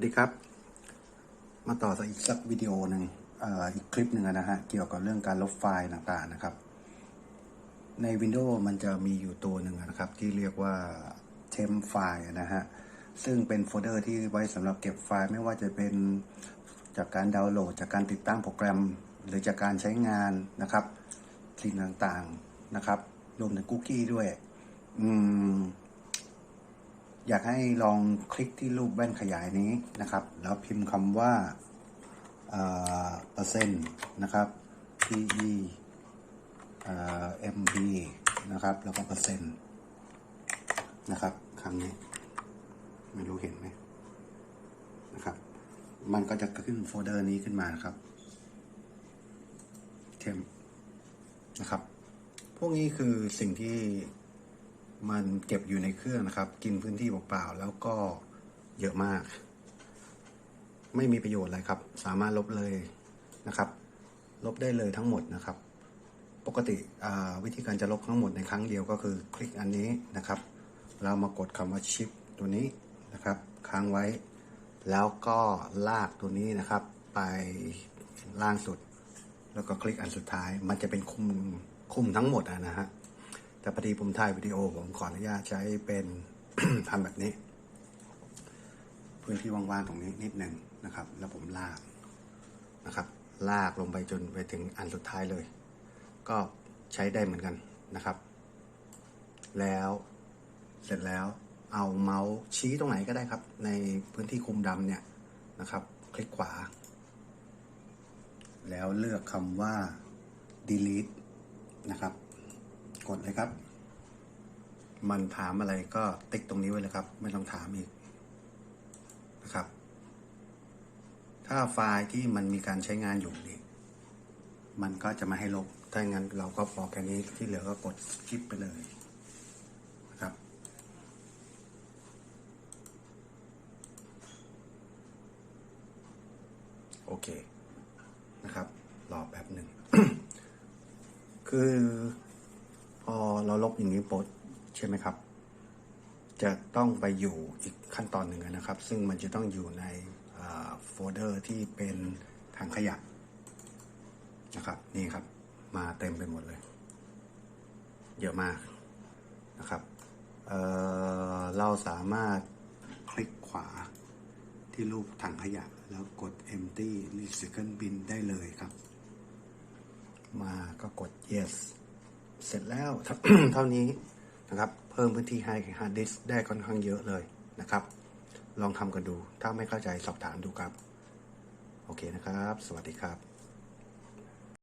วัสดีครับ มาต่อสักอีกสักวิดีโอหนึ่งออีกคลิปหนึ่งนะฮะ เกี่ยวกับเรื่องการลบไฟล์ต่างๆนะครับ ใน Windows มันจะมีอยู่ตัวหนึ่งนะครับ ที่เรียกว่า temp file นะฮะ ซึ่งเป็นโฟลเดอร์ที่ไว้สำหรับเก็บไฟล์ไม่ว่าจะเป็นจากการดาวน์โหลด จากการติดตั้งโปรแกรม หรือจากการใช้งานนะครับสิ่งต่างๆนะครับ รวมถึงคุกกี้ด้วย อืม อยากให้ลองคลิกที่รูปแว่นขยายนี้นะครับ แล้วพิมพ์คำว่าเปอร์เซ็นต์นะครับ PE MB นะครับ แล้วก็เปอร์เซ็นต์นะครับคำนี้ ไม่รู้เห็นไหมนะครับ มันก็จะขึ้นโฟลเดอร์นี้ขึ้นมานครับเทมนะครับ พวกนี้คือสิ่งที่ มันเก็บอยู่ในเครื่องนะครับ กินพื้นที่เปล่าๆแล้วก็เยอะมาก ไม่มีประโยชน์อะไรครับ สามารถลบเลยนะครับ ลบได้เลยทั้งหมดนะครับ ปกติวิธีการจะลบทั้งหมดในครั้งเดียวก็คือ คลิกอันนี้นะครับ เรามากดคำว่าชิปตัวนี้นะครับ ค้างไว้ แล้วก็ลากตัวนี้นะครับ ไปล่างสุด แล้วก็คลิกอันสุดท้าย มันจะเป็นคุมคุมทั้งหมดนะฮะ แต่พอดีผมถ่ายวิดีโอผมขออนุญาตใช้เป็นทำแบบนี้ พื้นที่ว่างๆตรงนี้นิดหนึ่งนะครับ แล้วผมลากนะครับ ลากลงไปจนไปถึงอันสุดท้ายเลย ก็ใช้ได้เหมือนกันนะครับ แล้วเสร็จแล้วเอาเมาส์ชี้ตรงไหนก็ได้ครับ ในพื้นที่คุมดำเนี่ยนะครับ คลิกขวา แล้วเลือกคำว่า delete นะครับ ดเลยครับ มันถามอะไรก็ติ๊กตรงนี้ไว้เลยครับ ไม่ต้องถามอีกนะครับ ถ้าไฟล์ที่มันมีการใช้งานอยู่นี่มันก็จะม่ให้ลบ ถ้างั้นเราก็พอแค่นี้ที่เหลือก็กดสกิปไปเลยนะครับ โอเคนะครับ รอแป๊บหนึ่งคือ ลบอย่างนี้ปุ๊บใช่ไหมครับ จะต้องไปอยู่อีกขั้นตอนหนึ่งนะครับ ซึ่งมันจะต้องอยู่ในโฟลเดอร์ที่เป็นถังขยะนะครับ นี่ครับ มาเต็มไปหมดเลย เยอะมากนะครับเเราเราสามารถคลิกขวาที่รูปถังขยะ แล้วกด empty recycle bin ได้เลยครับ มาก็กด yes เสร็จแล้วเท่านี้นะครับ เพิ่มพื้นที่ให้ฮาร์ดดิสได้ค่อนข้างเยอะเลยนะครับ ลองทำกันดู ถ้าไม่เข้าใจสอบถามดูครับ โอเคนะครับ สวัสดีครับ